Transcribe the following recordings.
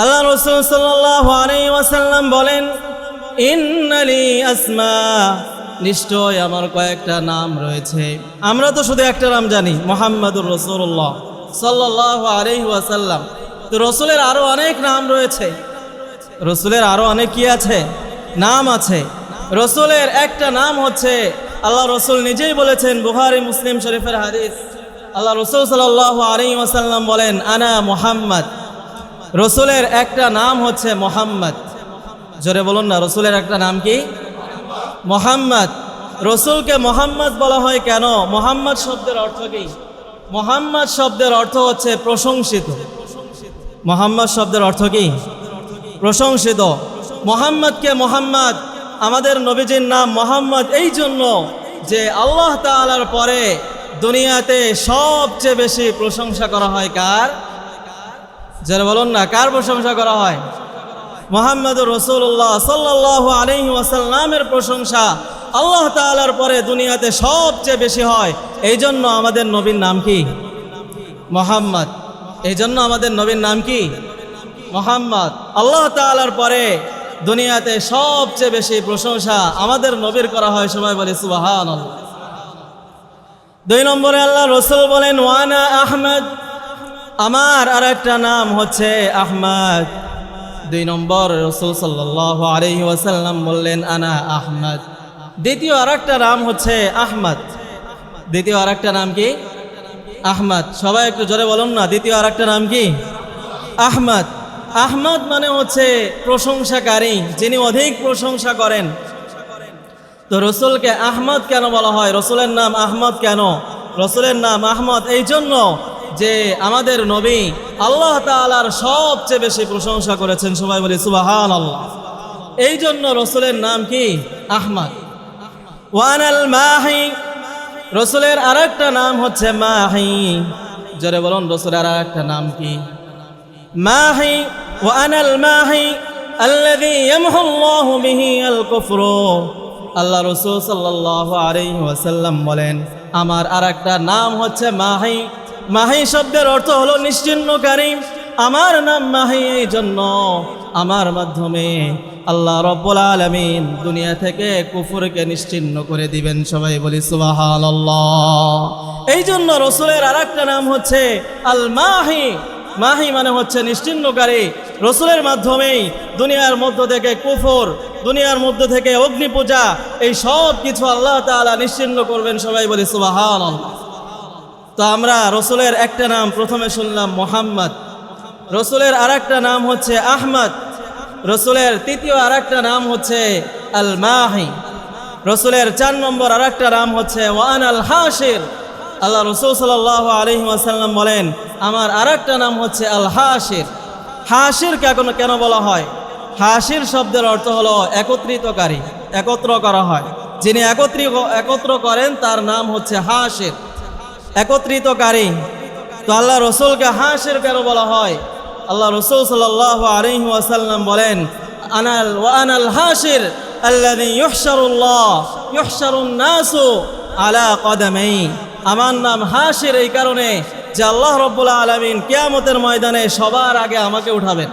আল্লাহ রসুল সাল্লাম বলেন, ইন্নালি আসমা নিশ্চয় আমার কয়েকটা নাম রয়েছে। আমরা তো শুধু একটা নাম জানি, মোহাম্মদুর রসুল্লাহ সাল্লাহ আলহি ওয়াসাল্লাম। তো রসুলের আরও অনেক নাম রয়েছে। রসুলের আরও অনেক কি আছে? নাম আছে। রসুলের একটা নাম হচ্ছে, আল্লাহ রসুল নিজেই বলেছেন বুহারি মুসলিম শরীফের হাদিস। আল্লাহ রসুল সাল্লাহ আলী ওয়াসাল্লাম বলেন, আনা মোহাম্মদ। রসুলের একটা নাম হচ্ছে মোহাম্মদ। জোরে বলুন না, রসুলের একটা নাম কি? মোহাম্মদ। রসুলকে মোহাম্মদ বলা হয় কেন? মোহাম্মদ শব্দের অর্থ কি? মোহাম্মদ শব্দের অর্থ হচ্ছে প্রশংসিত। মোহাম্মদ শব্দের অর্থ কি? প্রশংসিত। মোহাম্মদকে মোহাম্মদ, আমাদের নবীজির নাম মোহাম্মদ এই জন্য যে আল্লাহ তাআলার পরে দুনিয়াতে সবচেয়ে বেশি প্রশংসা করা হয় কার? যারা বলুন না, কার প্রশংসা করা হয়? মোহাম্মদ রসুল্লাহ সাল্লাহ আলহি ওয়াসাল্লামের প্রশংসা আল্লাহ তাআলার পরে দুনিয়াতে সবচেয়ে বেশি হয়। এই জন্য আমাদের নবীর নাম কি? মোহাম্মদ। এই জন্য আমাদের নবীর নাম কি? মোহাম্মদ। আল্লাহ তাআলার পরে দুনিয়াতে সবচেয়ে বেশি প্রশংসা আমাদের নবীর করা হয় সবাই বলে সুবাহান দুই নম্বরে আল্লাহ রসুল বলেন, ওয়ানা আহমদ আমার আর একটা নাম হচ্ছে আহমদ। দুই নম্বর রসুল সাল্লাহ বললেন, আনা আহমদ। দ্বিতীয় আর একটা নাম হচ্ছে আহমদ। দ্বিতীয় আর একটা নাম কি? আহমদ। সবাই একটু জোরে বলুন না, দ্বিতীয় আর একটা নাম কি? আহমদ। আহমদ মানে হচ্ছে প্রশংসাকারী, যিনি অধিক প্রশংসা করেন। তো রসুলকে আহমদ কেন বলা হয়? রসুলের নাম আহমদ কেন? রসুলের নাম আহমদ এই জন্য যে আমাদের নবী আল্লাহ তালার সবচেয়ে বেশি প্রশংসা করেছেন। সবাই বলে সুবাহান আল্লাহ এই জন্য রসুলের নাম কি? আহমদ। ওয়ান মাহি। রসুলের আর একটা নাম হচ্ছে মাহি। জরে বলুন, রসুলের আর একটা নাম কি? মাহি। ওয়ান মাহি। আল্লাযী ইয়ামহুল্লাহু বিহি আল কুফর আল্লাহ রসুল সাল্লাল্লাহু আলাইহি ওয়াসাল্লাম বলেন, আমার আর একটা নাম হচ্ছে মাহি। মাহি শব্দের অর্থ হলো নিশ্চিহ্নকারী। আমার নাম মাহি, এই জন্য আমার মাধ্যমে আল্লাহ রব্বুল আলমিন দুনিয়া থেকে কুফুরকে নিশ্চিহ্ন করে দিবেন। সবাই বলি সুবাহান এই জন্য রসুলের আর একটা নাম হচ্ছে আল মাহি মাহি মানে হচ্ছে নিশ্চিহ্নকারী। রসুলের মাধ্যমেই দুনিয়ার মধ্য থেকে কুফর, দুনিয়ার মধ্য থেকে অগ্নি পূজা এই সব কিছু আল্লাহ তাআলা নিশ্চিহ্ন করবেন। সবাই বলি সুবাহান তো আমরা রসুলের একটা নাম প্রথমে শুনলাম মোহাম্মদ। রসুলের আর নাম হচ্ছে আহমদ। রসুলের তৃতীয় আর নাম হচ্ছে আল মাহি রসুলের চার নম্বর আর নাম হচ্ছে ওয়ান আল হাসির আল্লাহ রসুল সাল্লাহ আলহি আসাল্লাম বলেন, আমার আর নাম হচ্ছে আল হাসির হাসির কেন কেন বলা হয়? হাসির শব্দের অর্থ হলো একত্রিতকারী, একত্র করা হয়। যিনি একত্রি একত্র করেন, তার নাম হচ্ছে হাসির একত্রিতকারী। তো আল্লাহ রসুলকে হাসির কেন বলা হয়। আল্লাহ রসুল সাল্লাহ আলহি ওয়াসাল্লাম বলেন, আনাল ওয়ানাল হাসির আল্লাদি ইহসারুল্লাহ ইহসারুন নাসু আলা কদমেই আমার নাম হাসির এই কারণে যে আল্লাহ রব্বুল্লাহ আলমিন কেয়ামতের ময়দানে সবার আগে আমাকে উঠাবেন।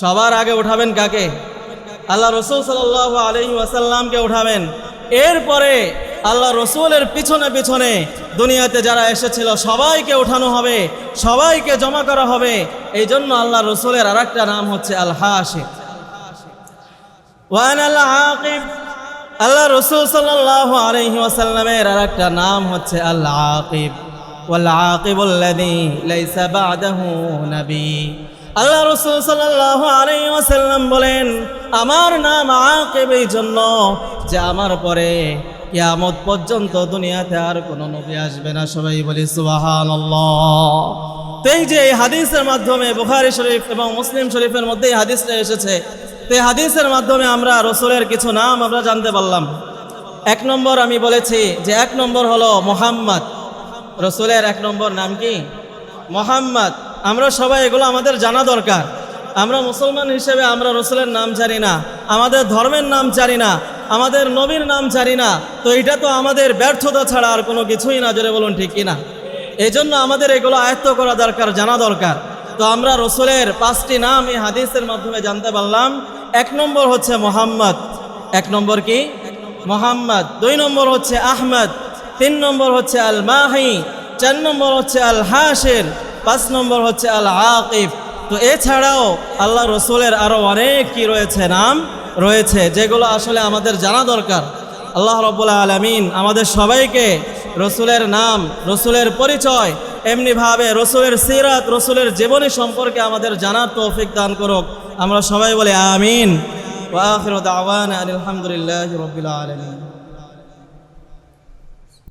সবার আগে উঠাবেন কাকে? আল্লাহ রসুল সাল্লাহ আলহি ওয়াসাল্লামকে উঠাবেন। এরপরে আল্লাহ রসুলের পিছনে পিছনে দুনিয়াতে যারা এসেছিল, সবাইকে উঠানো হবে, সবাইকে জমা করা হবে। এই জন্য আল্লাহ রসুলের আর একটা নাম হচ্ছে আল হাসির ওয়ান আল আকিব আল্লাহ রসুল সাল্লাহ আলহি ওয়াসাল্লামের আর একটা নাম হচ্ছে আল আকিব আল্লাহ রসুল সাল্লাহ আলাই বলেন, আমার নাম আকেব এই জন্য যে আমার পরে কিয়ামত পর্যন্ত দুনিয়াতে আর কোনো নবী আসবে না। সবাই বলি সুবাহান তো এই যে এই হাদিসের মাধ্যমে বুখারি শরীফ এবং মুসলিম শরীফের মধ্যে এই হাদিসটা এসেছে। তো এই হাদিসের মাধ্যমে আমরা রসুলের কিছু নাম আমরা জানতে পারলাম। এক নম্বর আমি বলেছি যে এক নম্বর হলো মোহাম্মদ। রসুলের এক নম্বর নাম কি? মোহাম্মদ। আমরা সবাই এগুলো আমাদের জানা দরকার। আমরা মুসলমান হিসেবে আমরা রসুলের নাম জানি না। আমাদের ধর্মের নাম জানি না। আমাদের নবীর নাম জানি না, তো এটা তো আমাদের ব্যর্থতা ছাড়া আর কোনো কিছুই না, জোরে বলুন ঠিক কিনা? এই জন্য আমাদের এগুলো আয়ত্ত করা দরকার, জানা দরকার। তো আমরা রসুলের পাঁচটি নাম এই হাদিসের মাধ্যমে জানতে পারলাম। এক নম্বর হচ্ছে মোহাম্মদ। এক নম্বর কি? মোহাম্মদ। দুই নম্বর হচ্ছে আহমদ। তিন নম্বর হচ্ছে আল মাহি চার নম্বর হচ্ছে আল হাসির পাঁচ নম্বর হচ্ছে আল আকিফ তো এছাড়াও আল্লাহ রসুলের আরও অনেক কি রয়েছে নাম? রয়েছে, যেগুলো আসলে আমাদের জানা দরকার। আল্লাহ রবুল্লা আলমিন আমাদের সবাইকে রসুলের নাম, রসুলের পরিচয়, এমনিভাবে রসুলের সিরাত, রসুলের জীবনী সম্পর্কে আমাদের জানার তৌফিক দান করুক। আমরা সবাই বলি আমিন। আলহামদুলিল্লাহ রবিল্লা আলমিন।